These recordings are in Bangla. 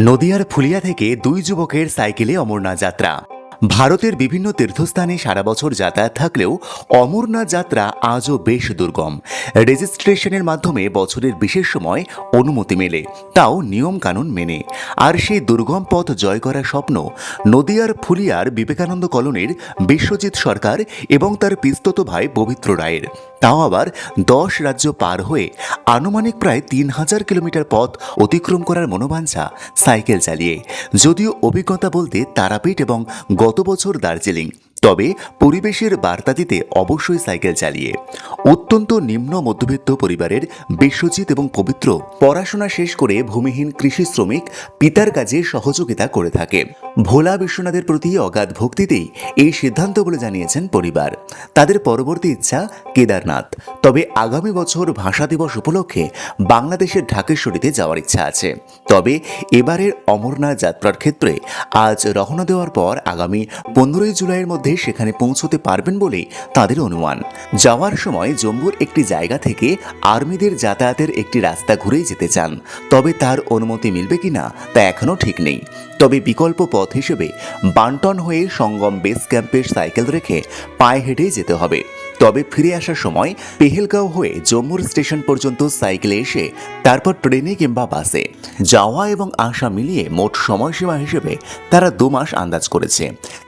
নদিয়ার ফুলিয়া থেকে দুই যুবকের সাইকেলে অমরনাথ যাত্রা। ভারতের বিভিন্ন তীর্থস্থানে সারা বছর যাতায়াত থাকলেও অমরনাথ যাত্রা আজও বেশ দুর্গম। রেজিস্ট্রেশনের মাধ্যমে বছরের বিশেষ সময় অনুমতি মেলে, তাও নিয়মকানুন মেনে। আর সেই দুর্গম পথ জয় করার স্বপ্ন নদিয়ার ফুলিয়ার বিবেকানন্দ কলোনির বিশ্বজিৎ সরকার এবং তার পিস্তত ভাই পবিত্র রায়ের। তাও আবার দশ রাজ্য পার হয়ে আনুমানিক প্রায় তিন হাজার কিলোমিটার পথ অতিক্রম করার মনোবাঞ্ছা সাইকেল চালিয়ে। যদিও অভিজ্ঞতা বলতে তারাপীঠ এবং গত বছর দার্জিলিং, তবে পরিবেশের বার্তা দিতে অবশ্যই সাইকেল চালিয়ে। অত্যন্ত নিম্ন মধ্যবিত্ত পরিবারের বিশ্বজিৎ এবং পবিত্র পড়াশোনা শেষ করে ভূমিহীন কৃষি শ্রমিক পিতার কাজে সহযোগিতা করে থাকে। ভোলা বিশ্বনাথের প্রতি অগাধ ভক্তিতেই এই সিদ্ধান্ত বলে জানিয়েছেন পরিবার। তাদের পরবর্তী ইচ্ছা কেদারনাথ। তবে আগামী বছর ভাষা দিবস উপলক্ষে বাংলাদেশের ঢাকেশ্বরীতে যাওয়ার ইচ্ছা আছে। তবে এবারের অমরনাথ যাত্রার ক্ষেত্রে আজ রওনা দেওয়ার পর আগামী পনেরোই জুলাইয়ের মধ্যে সেখানে পৌঁছতে পারবেন বলেই তাদের অনুমান। যাওয়ার সময় জম্মুর একটি জায়গা থেকে আর্মিদের যাতায়াতের একটি রাস্তা ঘুরেই যেতে চান। তবে তার অনুমতি মিলবে কিনা তা এখনও ঠিক নেই। তবে বিকল্প পথ হিসেবে বান্টন হয়ে সঙ্গম বেস ক্যাম্পের সাইকেল রেখে পায়ে হেঁটে যেতে হবে। তবে ফিরে আসার সময় পেহেলগাঁও হয়ে জম্মুর স্টেশন পর্যন্ত সাইকেলে এসে তারপর ট্রেনে কিংবা বাসে যাওয়া এবং আসা মিলিয়ে মোট সময়সীমা হিসেবে তারা দু মাস আন্দাজ করেছে।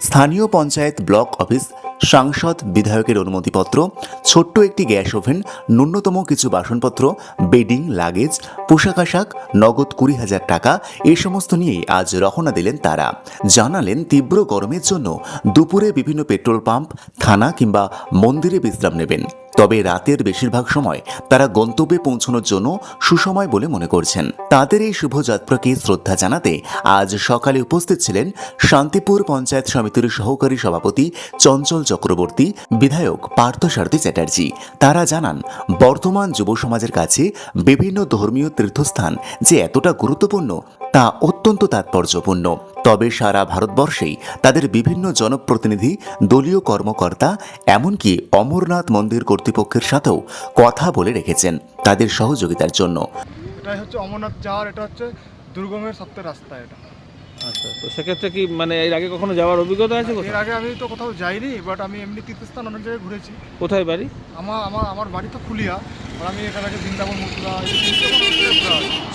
স্থানীয় পঞ্চায়েত ব্লক অফিস সাংসদ বিধায়কের অনুমতিপত্র, ছোট্ট একটি গ্যাস ওভেন, ন্যূনতম কিছু বাসনপত্র, বেডিং, লাগেজ, পোশাক আশাক, নগদ কুড়ি হাজার টাকা, এ সমস্ত নিয়েই আজ রহনা দিলেন তারা। জানালেন তীব্র গরমের জন্য দুপুরে বিভিন্ন পেট্রোল পাম্প, থানা কিংবা মন্দিরে বিশ্রাম নেবেন। তবে রাতের বেশিরভাগ সময় তারা গন্তব্যে পৌঁছানোর জন্য সুসময় বলে মনে করছেন। তাদের এই শুভযাত্রাকে শ্রদ্ধা জানাতে আজ সকালে উপস্থিত ছিলেন শান্তিপুর পঞ্চায়েত সমিতির সহকারী সভাপতি চঞ্চল চক্রবর্তী, বিধায়ক পার্থসারথী চ্যাটার্জি। তারা জানান, বর্তমান যুব সমাজের কাছে বিভিন্ন ধর্মীয় তীর্থস্থান যে এতটা গুরুত্বপূর্ণ তা অত্যন্ত তাৎপর্যপূর্ণ। তবে সারা ভারতবর্ষেই তাদের বিভিন্ন জনপ্রতিনিধি দলীয় কর্মকর্তা এমনকি অমরনাথ মন্দির কর্তৃপক্ষের সাথেও কথা বলে রেখেছেন তাদের সহযোগিতার জন্য। এটাই হচ্ছে অমরনাথ যাওয়ার এটা হচ্ছে দুর্গমের সপ্তাহ রাস্তা এটা। আচ্ছা তো সেক্ষেত্রে কি মানে এর আগে কখনো যাওয়ার অভিজ্ঞতা আছে এর আগে আমি তো কোথাও যাইনি বাট আমি এমনি তীর্থস্থান অনেক জায়গায় ঘুরেছি। কোথায় বাড়ি? আমার আমার আমার বাড়ি তো ফুলিয়া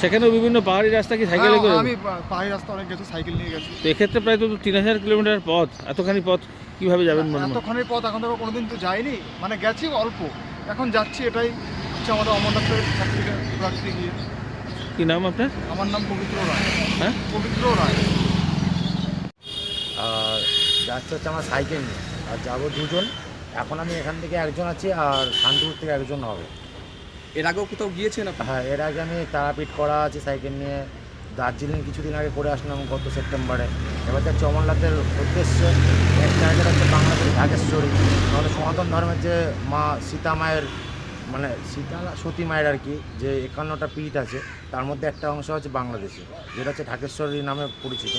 সেখানেও বিভিন্ন পাহাড়ি রাস্তা কি সাইকেলে করে? হ্যাঁ, আমি পাহাড়ি রাস্তা অনেক গেছি সাইকেল নিয়ে গেছি। তো এক্ষেত্রে প্রায় তো তিন হাজার কিলোমিটার পথ। এতখানি পথ কীভাবে যাবেন মনে হয়? এতক্ষণের পথ এখন তো কোনোদিন তো যাইনি মানে গেছি অল্প। এখন যাচ্ছি এটাই হচ্ছে আমাদের অমরনাথের থেকে গিয়ে। কি নাম আপনার? আমার নাম পবিত্র রায়। হ্যাঁ? পবিত্র রায়। আর যাচ্ছে হচ্ছে আমার সাইকেল নিয়ে। আর যাব দুজন। এখন আমি এখান থেকে একজন আছি আর শান্তিপুর থেকে একজন হবে। এর আগেও কোথাও গিয়েছেন আপনি? হ্যাঁ এর আগে আমি তারাপীঠ করা আছে সাইকেল নিয়ে দার্জিলিং কিছুদিন আগে করে আসলাম গত সেপ্টেম্বরে। এবার যাচ্ছে অমরনাথের উদ্দেশ্যে এক জায়গাটা হচ্ছে বাংলাদেশ ঢাকেশ্বরী আমাদের সনাতন ধর্মের যে মা সীতা মায়ের মানে সীতা সতী মায়ের আর কি যে একান্নটা পীঠ আছে তার মধ্যে একটা অংশ হচ্ছে বাংলাদেশে যেটা হচ্ছে ঢাকেশ্বরী নামে পরিচিত।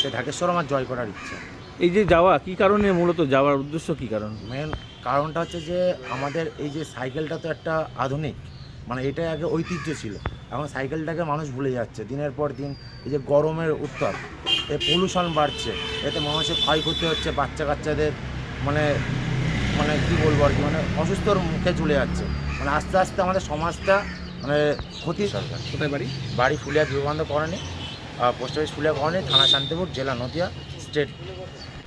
সেই ঢাকেশ্বর আমার জয় করার ইচ্ছা। এই যে যাওয়া কি কারণে মূলত যাওয়ার উদ্দেশ্য কি কারণ? মেন কারণটা হচ্ছে যে আমাদের এই যে সাইকেলটা তো একটা আধুনিক মানে এটা আগে ঐতিহ্য ছিল। এখন সাইকেলটাকে মানুষ ভুলে যাচ্ছে। দিনের পর দিন এই যে গরমের উত্তাপ এ পলিউশন বাড়ছে এতে মানুষের ক্ষয়ক্ষতি হচ্ছে বাচ্চা কাচ্চাদের মানে মানে কী বলব আর কি মানে অসুস্থর মুখে চলে যাচ্ছে। মানে আস্তে আস্তে আমাদের সমাজটা মানে ক্ষতি সরকার। কোথায় বাড়ি? বাড়ি ফুলিয়া বিবেকানন্দ করেনি পোস্ট অফিস ফুলিয়া করেনি থানা শান্তিপুর জেলা নদিয়া স্টেট